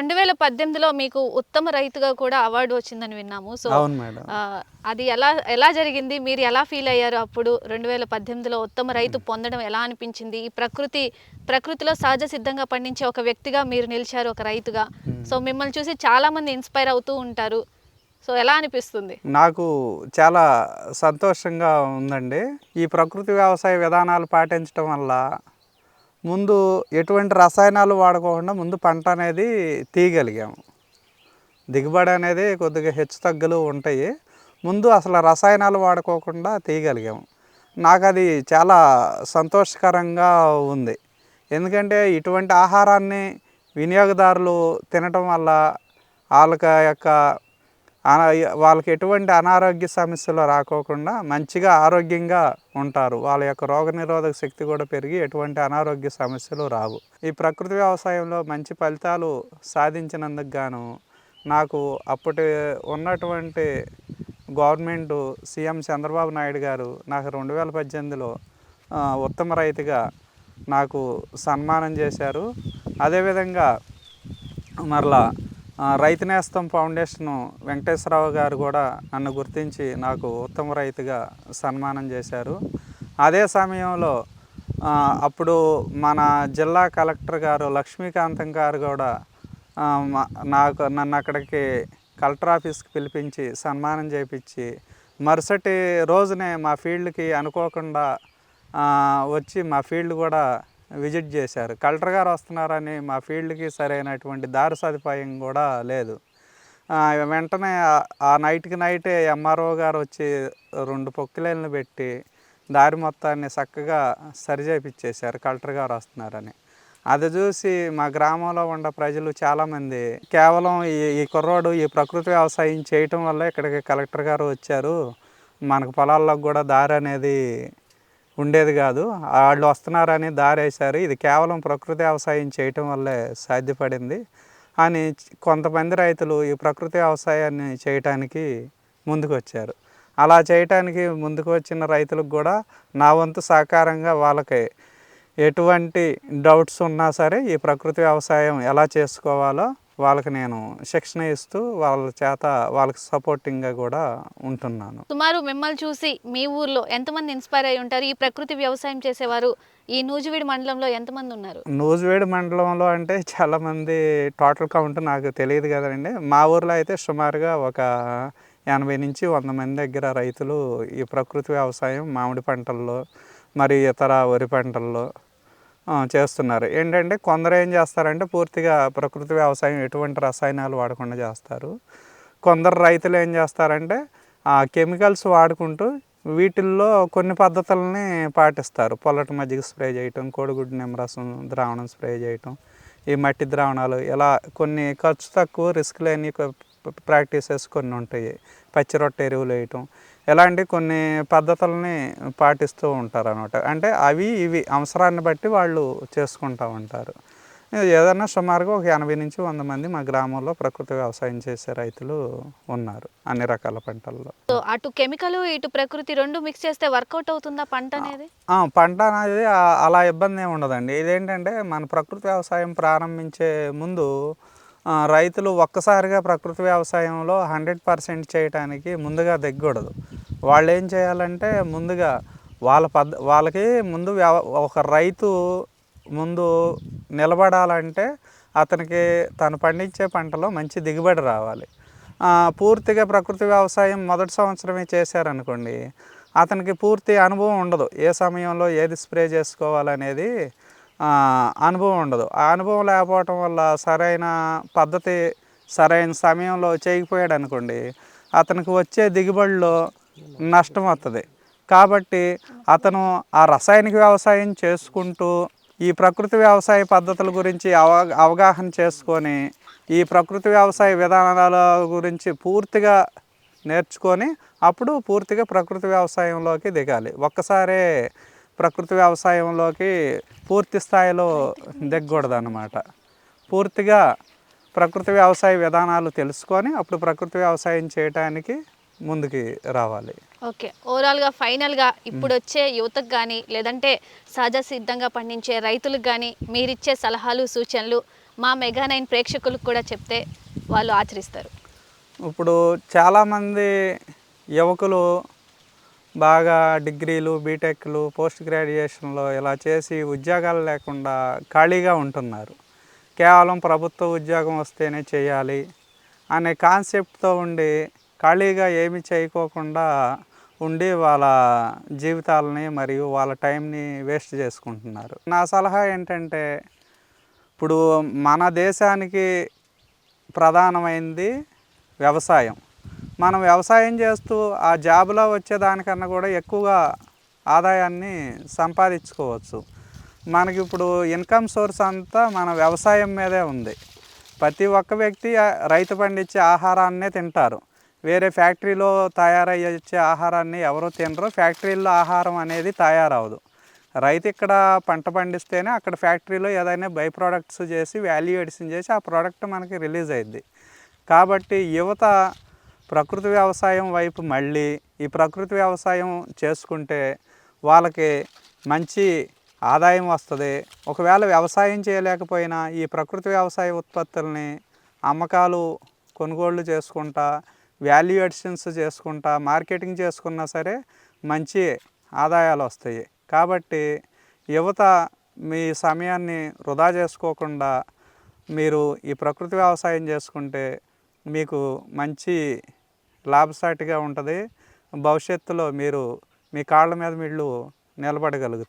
రెండు వేల పద్దెనిమిదిలో మీకు ఉత్తమ రైతుగా కూడా అవార్డు వచ్చిందని విన్నాము. సో అవును మేడం. అది ఎలా ఎలా జరిగింది? మీరు ఎలా ఫీల్ అయ్యారు అప్పుడు? రెండు వేల పద్దెనిమిదిలో ఉత్తమ రైతు పొందడం ఎలా అనిపించింది? ఈ ప్రకృతి ప్రకృతిలో సహజ సిద్ధంగా పండించే ఒక వ్యక్తిగా మీరు నిలిచారు ఒక రైతుగా. సో మిమ్మల్ని చూసి చాలా మంది ఇన్స్పైర్ అవుతూ ఉంటారు. సో ఎలా అనిపిస్తుంది? నాకు చాలా సంతోషంగా ఉందండి. ఈ ప్రకృతి వ్యవసాయ విధానాలు పాటించడం వల్ల ముందు ఎటువంటి రసాయనాలు వాడుకోకుండా ముందు పంట అనేది తీయగలిగాము. దిగుబడి అనేది కొద్దిగా హెచ్చు తగ్గులు ఉంటాయి. ముందు అసలు రసాయనాలు వాడుకోకుండా తీయగలిగాము. నాకు అది చాలా సంతోషకరంగా ఉంది. ఎందుకంటే ఇటువంటి ఆహారాన్ని వినియోగదారులు తినటం వల్ల వాళ్ళకి యొక్క వాళ్ళకి ఎటువంటి అనారోగ్య సమస్యలు రాకోకుండా మంచిగా ఆరోగ్యంగా ఉంటారు. వాళ్ళ యొక్క రోగనిరోధక శక్తి కూడా పెరిగి ఎటువంటి అనారోగ్య సమస్యలు రావు. ఈ ప్రకృతి వ్యవసాయంలో మంచి ఫలితాలు సాధించినందుకు గాను నాకు అప్పటి ఉన్నటువంటి గవర్నమెంట్ సీఎం చంద్రబాబు నాయుడు గారు నాకు రెండు వేల పద్దెనిమిదిలో ఉత్తమ రైతుగా నాకు సన్మానం చేశారు. అదేవిధంగా మరలా రైతు నేస్తం ఫౌండేషన్ వెంకటేశ్వరరావు గారు కూడా నన్ను గుర్తించి నాకు ఉత్తమ రైతుగా సన్మానం చేశారు. అదే సమయంలో అప్పుడు మన జిల్లా కలెక్టర్ గారు లక్ష్మీకాంతం గారు కూడా మా- నాకు నన్ను అక్కడికి కలెక్టర్ ఆఫీస్కి పిలిపించి సన్మానం చేపించి మరుసటి రోజునే మా ఫీల్డ్కి అనుకోకుండా వచ్చి మా ఫీల్డ్ కూడా విజిట్ చేశారు. కలెక్టర్ గారు వస్తున్నారని మా ఫీల్డ్కి సరైనటువంటి దారి సదుపాయం కూడా లేదు. వెంటనే ఆ- నైట్కి నైటే ఎంఆర్ఓ గారు వచ్చి రెండు పొక్కిలైన్లు పెట్టి దారి మొత్తాన్ని చక్కగా సరిచేపిచ్చేశారు కలెక్టర్ గారు వస్తున్నారని. అది చూసి మా గ్రామంలో ఉన్న ప్రజలు చాలామంది కేవలం ఈ ఈ కుర్రోడు ఈ ప్రకృతి వ్యవసాయం చేయటం వల్ల ఇక్కడికి కలెక్టర్ గారు వచ్చారు. మనకు పొలాల్లోకి కూడా దారి అనేది ఉండేది కాదు. వాళ్ళు వస్తున్నారని దారేశారు. ఇది కేవలం ప్రకృతి వ్యవసాయం చేయటం వల్లే సాధ్యపడింది. అని కొంతమంది రైతులు ఈ ప్రకృతి వ్యవసాయాన్ని చేయటానికి ముందుకొచ్చారు. అలా చేయటానికి ముందుకు వచ్చిన రైతులకు కూడా నా వంతు సహకారంగా వాళ్ళకి ఎటువంటి డౌట్స్ ఉన్నా సరే ఈ ప్రకృతి వ్యవసాయం ఎలా చేసుకోవాలో వాళ్ళకి నేను శిక్షణ ఇస్తూ వాళ్ళ చేత వాళ్ళకి సపోర్టింగ్గా కూడా ఉంటున్నాను. సుమారు మిమ్మల్ని చూసి మీ ఊర్లో ఎంతమంది ఇన్స్పైర్ అయి ఉంటారు? ఈ ప్రకృతి వ్యవసాయం చేసేవారు ఈ నూజివీడు మండలంలో ఎంతమంది ఉన్నారు? నూజివేడు మండలంలో అంటే చాలామంది టోటల్ కౌంట్ నాకు తెలియదు కదండి. మా ఊర్లో అయితే సుమారుగా ఒక ఎనభై నుంచి వంద మంది దగ్గర రైతులు ఈ ప్రకృతి వ్యవసాయం మామిడి పంటల్లో మరి ఇతర వరి పంటల్లో చేస్తున్నారు. ఏంటంటే కొందరు ఏం చేస్తారంటే పూర్తిగా ప్రకృతి వ్యవసాయం ఎటువంటి రసాయనాలు వాడకుండా చేస్తారు. కొందరు రైతులు ఏం చేస్తారంటే ఆ కెమికల్స్ వాడుకుంటూ వీటిల్లో కొన్ని పద్ధతులని పాటిస్తారు. పొల్లటి మజ్జిగ స్ప్రే చేయటం కోడిగుడ్డు నిమ్మరసం ద్రావణం స్ప్రే చేయటం ఈ మట్టి ద్రావణాలు ఇలా కొన్ని ఖర్చు తక్కువ రిస్క్ లేని ప్రాక్టీసెస్ కొన్ని ఉంటాయి. పచ్చి రొట్టె ఎరువులు వేయటం ఇలాంటి కొన్ని పద్ధతులని పాటిస్తూ ఉంటారు అనమాట అంటే అవి ఇవి అవసరాన్ని బట్టి వాళ్ళు చేసుకుంటూ ఉంటారు. ఏదైనా సుమారుగా ఒక ఎనభై నుంచి వంద మంది మా గ్రామంలో ప్రకృతి వ్యవసాయం చేసే రైతులు ఉన్నారు అన్ని రకాల పంటల్లో. సో అటు కెమికల్ ఇటు ప్రకృతి రెండు మిక్స్ చేస్తే వర్కౌట్ అవుతుందా పంట అనేది? పంట అనేది అలా ఇబ్బంది ఏమి ఉండదండి. ఇదేంటంటే మన ప్రకృతి వ్యవసాయం ప్రారంభించే ముందు రైతులు ఒక్కసారిగా ప్రకృతి వ్యవసాయంలో హండ్రెడ్ పర్సెంట్ చేయటానికి ముందుగా దిగకూడదు. వాళ్ళు ఏం చేయాలంటే ముందుగా వాళ్ళ పద్ వాళ్ళకి ముందు వ్యవ- ఒక రైతు ముందు నిలబడాలంటే అతనికి తను పండించే పంటలో మంచి దిగుబడి రావాలి. పూర్తిగా ప్రకృతి వ్యవసాయం మొదటి సంవత్సరమే చేశారనుకోండి అతనికి పూర్తి అనుభవం ఉండదు. ఏ సమయంలో ఏది స్ప్రే చేసుకోవాలనేది అనుభవం ఉండదు. ఆ అనుభవం లేకపోవటం వల్ల సరైన పద్ధతి సరైన సమయంలో చేయకపోయాడు అనుకోండి అతనికి వచ్చే దిగుబడిలో నష్టం వస్తుంది కాబట్టి అతను ఆ రసాయనిక వ్యవసాయం చేసుకుంటూ ఈ ప్రకృతి వ్యవసాయ పద్ధతుల గురించి అవ అవగాహన చేసుకొని ఈ ప్రకృతి వ్యవసాయ విధానాల గురించి పూర్తిగా నేర్చుకొని అప్పుడు పూర్తిగా ప్రకృతి వ్యవసాయంలోకి దిగాలి. ఒక్కసారే ప్రకృతి వ్యవసాయంలోకి పూర్తి స్థాయిలో దిగకూడదు అన్నమాట పూర్తిగా ప్రకృతి వ్యవసాయ విధానాలు తెలుసుకొని అప్పుడు ప్రకృతి వ్యవసాయం చేయటానికి ముందుకి రావాలి. ఓకే. ఓవరాల్గా ఫైనల్గా ఇప్పుడు వచ్చే యువతకు కానీ లేదంటే సహజ సిద్ధంగా పండించే రైతులకు కానీ మీరిచ్చే సలహాలు సూచనలు మా మెగా నైన్ ప్రేక్షకులకు కూడా చెప్తే వాళ్ళు ఆచరిస్తారు. ఇప్పుడు చాలామంది యువకులు బాగా డిగ్రీలు బీటెక్లు పోస్ట్ గ్రాడ్యుయేషన్లో ఇలా చేసి ఉద్యోగాలు లేకుండా ఖాళీగా ఉంటున్నారు. కేవలం ప్రభుత్వ ఉద్యోగం వస్తేనే చేయాలి అనే కాన్సెప్ట్తో ఉండి ఖాళీగా ఏమి చేయకోకుండా ఉండి వాళ్ళ జీవితాలని మరియు వాళ్ళ టైంని వేస్ట్ చేసుకుంటున్నారు. నా సలహా ఏంటంటే ఇప్పుడు మన దేశానికి ప్రధానమైంది వ్యవసాయం. మనం వ్యవసాయం చేస్తూ ఆ జాబ్లో వచ్చేదానికన్నా కూడా ఎక్కువగా ఆదాయాన్ని సంపాదించుకోవచ్చు. మనకి ఇప్పుడు ఇన్కమ్ సోర్స్ అంతా మన వ్యవసాయం మీదే ఉంది. ప్రతి ఒక్క వ్యక్తి రైతు పండించే ఆహారాన్నే తింటారు. వేరే ఫ్యాక్టరీలో తయారయ్యే వచ్చే ఆహారాన్ని ఎవరు తినరు. ఫ్యాక్టరీలో ఆహారం అనేది తయారవదు రైతు ఇక్కడ పంట పండిస్తేనే అక్కడ ఫ్యాక్టరీలో ఏదైనా బై ప్రోడక్ట్స్ చేసి వాల్యూ ఎడిషన్ చేసి ఆ ప్రోడక్ట్ మనకి రిలీజ్ అయింది కాబట్టి యువత ప్రకృతి వ్యవసాయం వైపు మళ్ళీ ఈ ప్రకృతి వ్యవసాయం చేసుకుంటే వాళ్ళకి మంచి ఆదాయం వస్తుంది. ఒకవేళ వ్యవసాయం చేయలేకపోయినా ఈ ప్రకృతి వ్యవసాయ ఉత్పత్తుల్ని అమ్మకాలు కొనుగోళ్ళు చేసుకుంటా వాల్యూ అడిషన్స్ చేసుకుంటా మార్కెటింగ్ చేసుకున్నా సరే మంచి ఆదాయాలు వస్తాయి. కాబట్టి యువత మీ సమయాన్ని వృధా చేసుకోకుండా మీరు ఈ ప్రకృతి వ్యవసాయం చేసుకుంటే మీకు మంచి లాభసాటిగా ఉంటుంది. భవిష్యత్తులో మీరు మీ కాళ్ళ మీద మీరు నిలబడగలుగుతారు.